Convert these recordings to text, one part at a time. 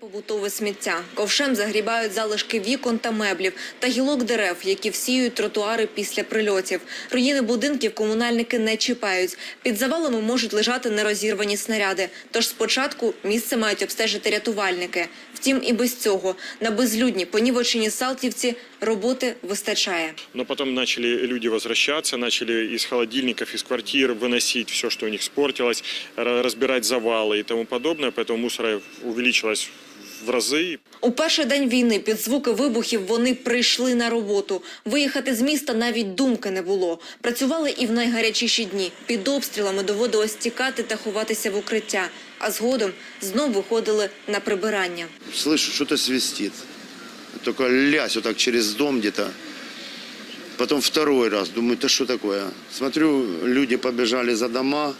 Побутове сміття. Ковшем загрібають залишки вікон та меблів та гілок дерев, які всіють тротуари після прильотів. Руїни будинків комунальники не чіпають. Під завалами можуть лежати нерозірвані снаряди. Тож спочатку місце мають обстежити рятувальники. Втім, і без цього на безлюдні понівочені Салтівці роботи вистачає. Но потом начали люди возвращаться, начали из холодильников, из квартир выносить все, что у них спортилось, ра- разбирать завалы и тому подобное. Поэтому мусора увеличилось в разы. У перший день війни під звуки вибухів вони прийшли на роботу. Виїхати з міста навіть думки не було. Працювали і в найгарячіші дні. Під обстрілами доводилось тікати та ховатися в укриття. А згодом знов виходили на прибирання. Слышу, что-то свистит. Только лясь вот так через дом где-то. Потом второй раз. Думаю, это что такое? Смотрю, люди побежали за дома,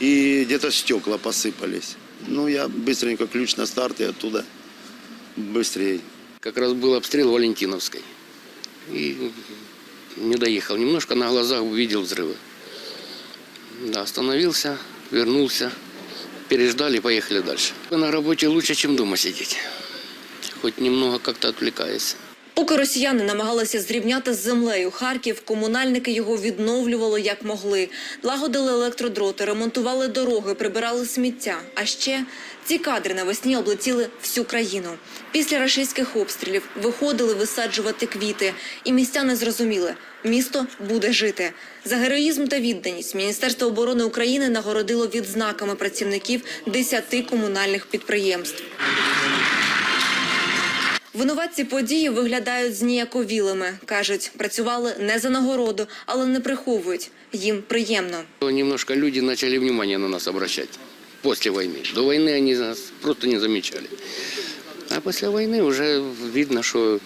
и где-то стекла посыпались. Ну, я быстренько ключ на старт и оттуда быстрее. Как раз был обстрел Валентиновской. И не доехал. Немножко на глазах увидел взрывы. Да, остановился, вернулся, переждали поехали дальше. На работе лучше, чем дома сидеть. Хоть немного как-то отвлекается. Поки росіяни намагалися зрівняти з землею Харків, комунальники його відновлювали як могли. Лагодили електродроти, ремонтували дороги, прибирали сміття. А ще ці кадри навесні облетіли всю країну. Після рашистських обстрілів виходили висаджувати квіти, і містяни зрозуміли – місто буде жити. За героїзм та відданість Міністерство оборони України нагородило відзнаками працівників 10 комунальних підприємств. Винуватці події виглядають зніяковілими. Кажуть, працювали не за нагороду, але не приховують. Їм приємно. Немножко люди начали внимание на нас обращать после войны. До войны они нас просто не замечали. А после войны уже видно, что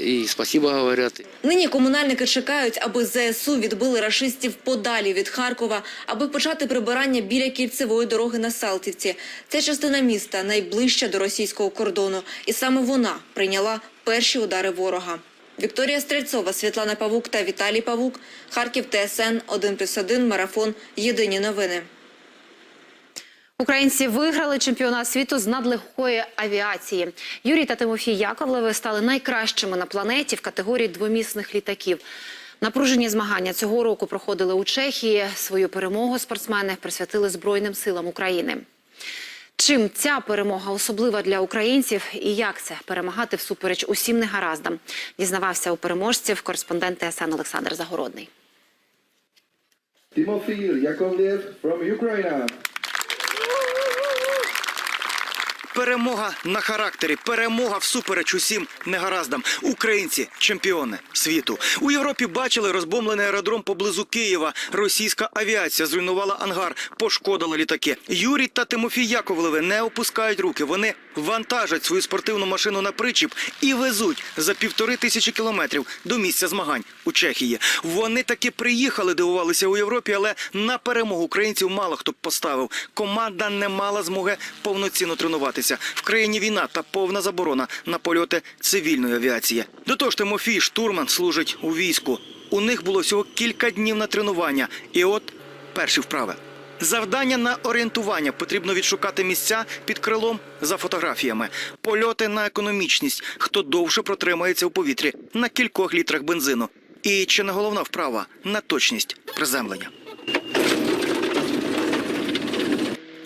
и спасибо говорят, Нині комунальники чекають, аби ЗСУ відбили рашистів подалі від Харкова, аби почати прибирання біля кільцевої дороги на Салтівці. Ця частина міста найближча до російського кордону, і саме вона прийняла перші удари ворога. Вікторія Стрельцова, Світлана Павук та Віталій Павук. Харків ТСН 1+,1, Марафон. Єдині новини. Українці виграли чемпіонат світу з надлегкої авіації. Юрій та Тимофій Яковлеви стали найкращими на планеті в категорії двомісних літаків. Напружені змагання цього року проходили у Чехії. Свою перемогу спортсмени присвятили Збройним силам України. Чим ця перемога особлива для українців і як це перемагати всупереч усім негараздам, дізнавався у переможців кореспондент ТСН Олександр Загородний. Timofey Yakovlev from Ukraine. Перемога на характері, перемога всупереч усім негараздам. Українці чемпіони світу. У Європі бачили розбомблений аеродром поблизу Києва. Російська авіація зруйнувала ангар, пошкодила літаки. Юрій та Тимофій Яковлеви не опускають руки. Вони вантажать свою спортивну машину на причіп і везуть за півтори тисячі кілометрів до місця змагань у Чехії. Вони таки приїхали, дивувалися у Європі, але на перемогу українців мало хто б поставив. Команда не мала змоги повноцінно тренуватися. В країні війна та повна заборона на польоти цивільної авіації. До того ж, Тимофій штурман служить у війську. У них було всього кілька днів на тренування, і от перші вправи. Завдання на орієнтування потрібно відшукати місця під крилом за фотографіями. Польоти на економічність, хто довше протримається у повітрі на кількох літрах бензину. І чи не головна вправа на точність приземлення.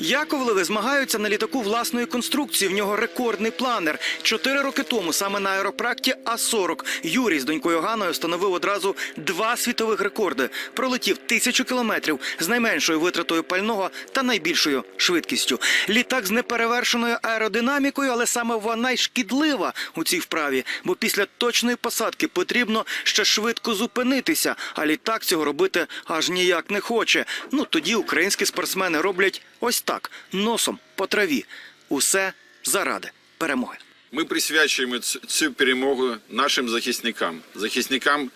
Яковлеви змагаються на літаку власної конструкції. В нього рекордний планер. Чотири роки тому саме на аеропракті А-40 Юрій з донькою Ганою встановив одразу два світових рекорди. Пролетів тисячу кілометрів з найменшою витратою пального та найбільшою швидкістю. Літак з неперевершеною аеродинамікою, але саме вона й шкідлива у цій вправі. Бо після точної посадки потрібно ще швидко зупинитися. А літак цього робити аж ніяк не хоче. Ну тоді українські спортсмени роблять ось так носом по траві. Усе заради перемоги. Ми присвячуємо цю перемогу нашим захисникам, захисникам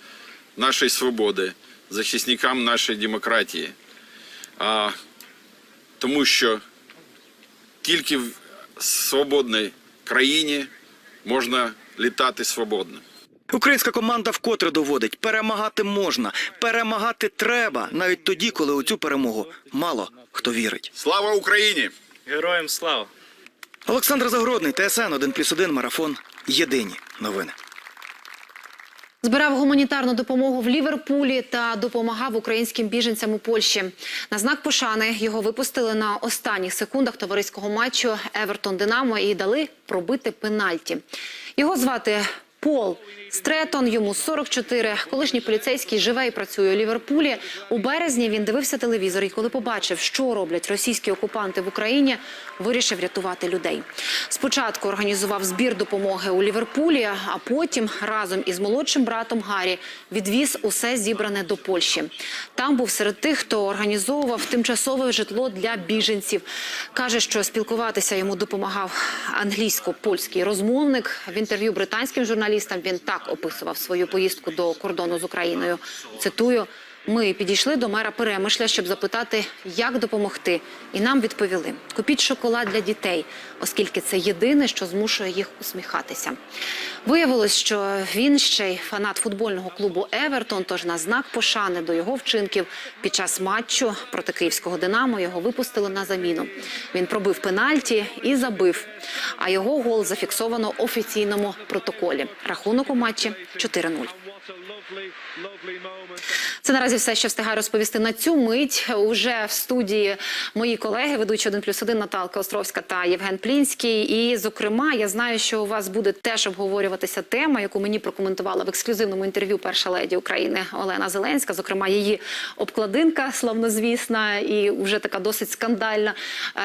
нашої свободи, захисникам нашої демократії. А, тому що тільки в свободній країні можна літати свободно. Українська команда вкотре доводить, перемагати можна, перемагати треба, навіть тоді, коли у цю перемогу мало хто вірить. Слава Україні! Героям слава! Олександр Загородний, ТСН 1+,1 Марафон. Єдині новини. Збирав гуманітарну допомогу в Ліверпулі та допомагав українським біженцям у Польщі. На знак пошани його випустили на останніх секундах товариського матчу Евертон Динамо і дали пробити пенальті. Його звати Пол Стретон, йому 44. Колишній поліцейський живе і працює у Ліверпулі. У березні він дивився телевізор і коли побачив, що роблять російські окупанти в Україні, вирішив рятувати людей. Спочатку організував збір допомоги у Ліверпулі, а потім разом із молодшим братом Гаррі відвіз усе зібране до Польщі. Там був серед тих, хто організовував тимчасове житло для біженців. Каже, що спілкуватися йому допомагав англійсько-польський розмовник. В інтерв'ю британським журналістам він так описував свою поїздку до кордону з Україною. Цитую. Ми підійшли до мера Перемишля, щоб запитати, як допомогти, і нам відповіли: купіть шоколад для дітей, оскільки це єдине, що змушує їх усміхатися. Виявилось, що він ще й фанат футбольного клубу Евертон. Тож на знак пошани до його вчинків під час матчу проти київського Динамо його випустили на заміну. Він пробив пенальті і забив. А його гол зафіксовано в офіційному протоколі. Рахунок у матчі 4-0. Це наразі все, що встигаю розповісти на цю мить. Уже в студії мої колеги, ведучі 1 плюс 1 Наталка Островська та Євген Плінський. І, зокрема, я знаю, що у вас буде теж обговорюватися тема, яку мені прокоментувала в ексклюзивному інтерв'ю перша леді України Олена Зеленська. Зокрема, її обкладинка славнозвісна і вже така досить скандальна,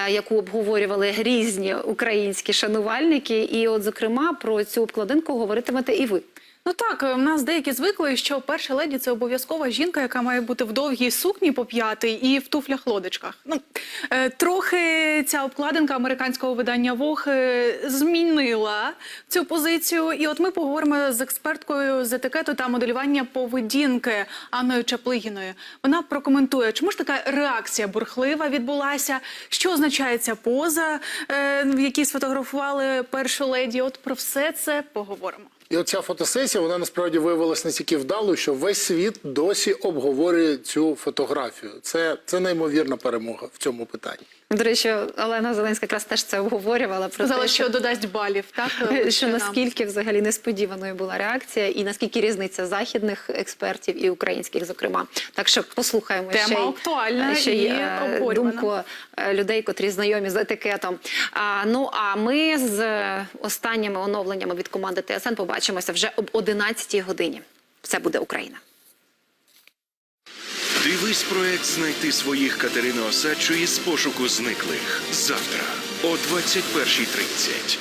е, яку обговорювали різні українські шанувальники. І, от, зокрема, про цю обкладинку говоритимете і ви. Ну так, в нас деякі звикли, що перша леді це обов'язкова жінка, яка має бути в довгій сукні по п'ятий і в туфлях лодочках. Ну е, трохи ця обкладинка американського видання Vogue е, змінила цю позицію. І от ми поговоримо з експерткою з етикету та моделювання поведінки Анною Чаплигіною. Вона прокоментує, чому ж така реакція бурхлива відбулася, що означає ця поза, е, в якій сфотографували першу леді. От про все це поговоримо. І оця фотосесія вона насправді виявилася настільки вдалою, що весь світ досі обговорює цю фотографію. Це, це неймовірна перемога в цьому питанні. До речі, Олена Зеленська якраз теж це обговорювала. Про Сказала, те, що додасть балів, так? що наскільки взагалі несподіваною була реакція, і наскільки різниця західних експертів і українських, зокрема. Так що послухаємо Тема ще й, актуальна ще і й е, думку е, людей, котрі знайомі з етикетом. А, ну а ми з е, останніми оновленнями від команди ТСН побачимося вже об 11 годині. Все буде Україна. Дивись проект знайти своїх Катерини Осадчої з пошуку зниклих завтра о 21.30.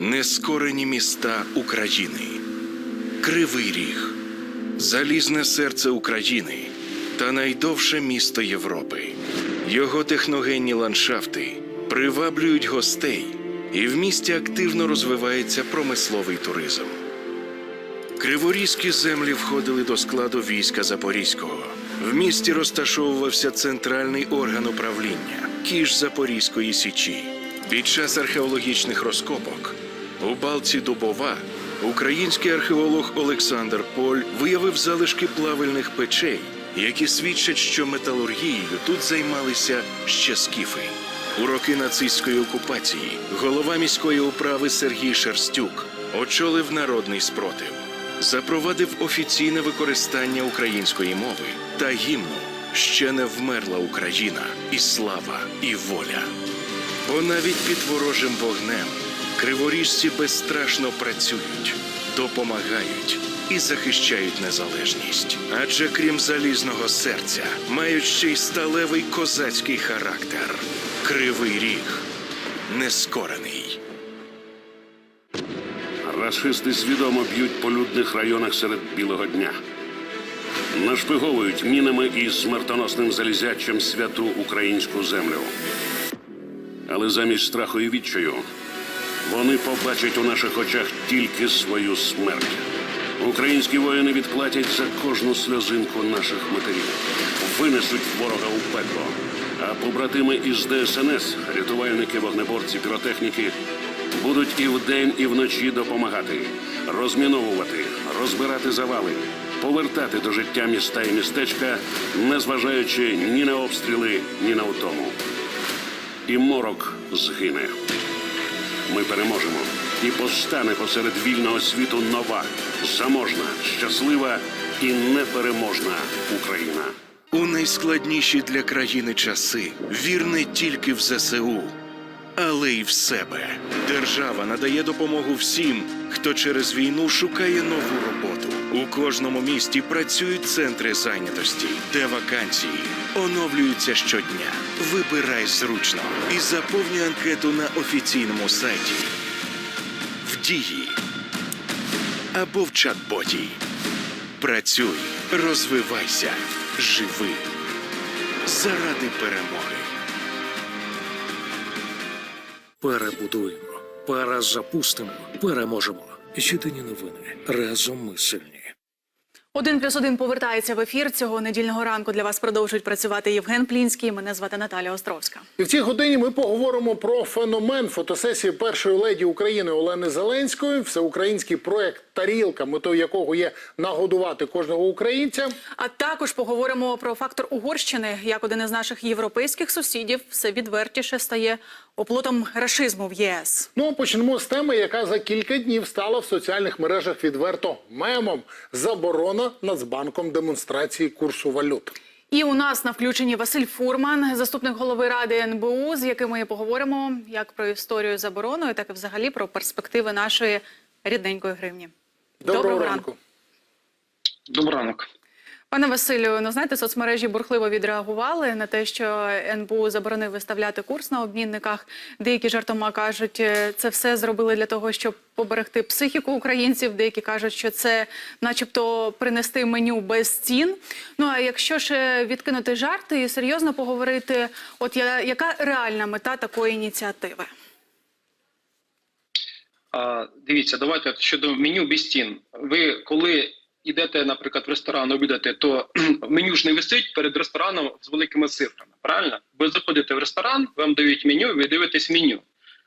Нескорені міста України. Кривий Ріг. Залізне серце України та найдовше місто Європи. Його техногенні ландшафти приваблюють гостей, і в місті активно розвивається промисловий туризм. Криворізькі землі входили до складу війська Запорізького. В місті розташовувався центральний орган управління Кіш Запорізької Січі. Під час археологічних розкопок у балці Дубова український археолог Олександр Поль виявив залишки плавильних печей, які свідчать, що металургією тут займалися ще скіфи. У роки нацистської окупації голова міської управи Сергій Шерстюк очолив народний спротив, запровадив офіційне використання української мови та гімну Ще не вмерла Україна, і слава, і воля. Бо навіть під ворожим вогнем криворіжці безстрашно працюють, допомагають і захищають незалежність. Адже крім залізного серця, мають ще й сталевий козацький характер. Кривий ріг нескорений. Рашисти свідомо б'ють по людних районах серед білого дня. Нашпиговують мінами і смертоносним залізячим святу українську землю. Але замість страху і відчаю вони побачать у наших очах тільки свою смерть. Українські воїни відплатять за кожну сльозинку наших матерів, винесуть ворога у пекло. А побратими із ДСНС, рятувальники, вогнеборці, піротехніки, будуть і вдень, і вночі допомагати, розміновувати, розбирати завали, повертати до життя міста і містечка, незважаючи ні на обстріли, ні на утому. І морок згине. Ми переможемо. І постане посеред вільного світу нова, заможна, щаслива і непереможна Україна. У найскладніші для країни часи вір не тільки в ЗСУ, але й в себе. Держава надає допомогу всім, хто через війну шукає нову роботу. У кожному місті працюють центри зайнятості, де вакансії оновлюються щодня. Вибирай зручно і заповнюй анкету на офіційному сайті в дії або в чат-боті. Працюй, розвивайся, живи заради перемоги. Перебудуємо, перезапустимо, переможемо. Єдині новини. Разом ми сильні. Один плюс один повертається в ефір. Цього недільного ранку для вас продовжують працювати Євген Плінський. Мене звати Наталя Островська. І в цій годині ми поговоримо про феномен фотосесії першої леді України Олени Зеленської, всеукраїнський проект Тарілка, метою якого є нагодувати кожного українця. А також поговоримо про фактор Угорщини, як один із наших європейських сусідів все відвертіше стає оплотом рашизму в ЄС. Ну почнемо з теми, яка за кілька днів стала в соціальних мережах відверто мемом заборона Нацбанком демонстрації курсу валют. І у нас на включенні Василь Фурман, заступник голови ради НБУ, з яким ми поговоримо як про історію забороною, так і взагалі про перспективи нашої рідненької гривні. Доброго, ранку. Доброго ранку. Пане Василю, ну знаєте, соцмережі бурхливо відреагували на те, що НБУ заборонив виставляти курс на обмінниках. Деякі жартома кажуть, е, це все зробили для того, щоб поберегти психіку українців. Деякі кажуть, що це, начебто, принести меню без цін. Ну а якщо ж е, відкинути жарти і серйозно поговорити, от я, яка реальна мета такої ініціативи? А, дивіться, давайте от щодо меню без стін. Ви коли йдете, наприклад, в ресторан обідати, то меню ж не висить перед рестораном з великими цифрами. Правильно? Ви заходите в ресторан, вам дають меню, ви дивитесь меню.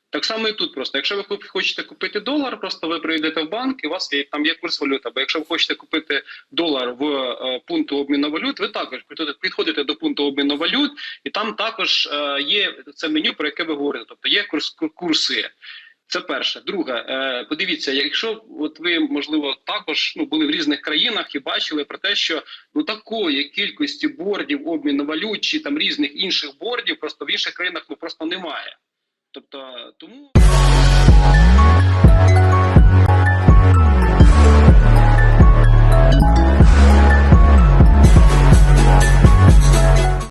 Так само і тут просто. Якщо ви хочете купити долар, просто ви прийдете в банк, і у вас є там є курс валюти. Або якщо ви хочете купити долар в е, пункту обміну валют, ви також підходите до пункту обміну валют, і там також е, є це меню, про яке ви говорите. Тобто є курс курси. Це перше. Друге, е, подивіться, якщо от ви можливо також ну були в різних країнах і бачили про те, що ну такої кількості бордів обміну валют чи там різних інших бордів, просто в інших країнах ну просто немає. Тобто тому.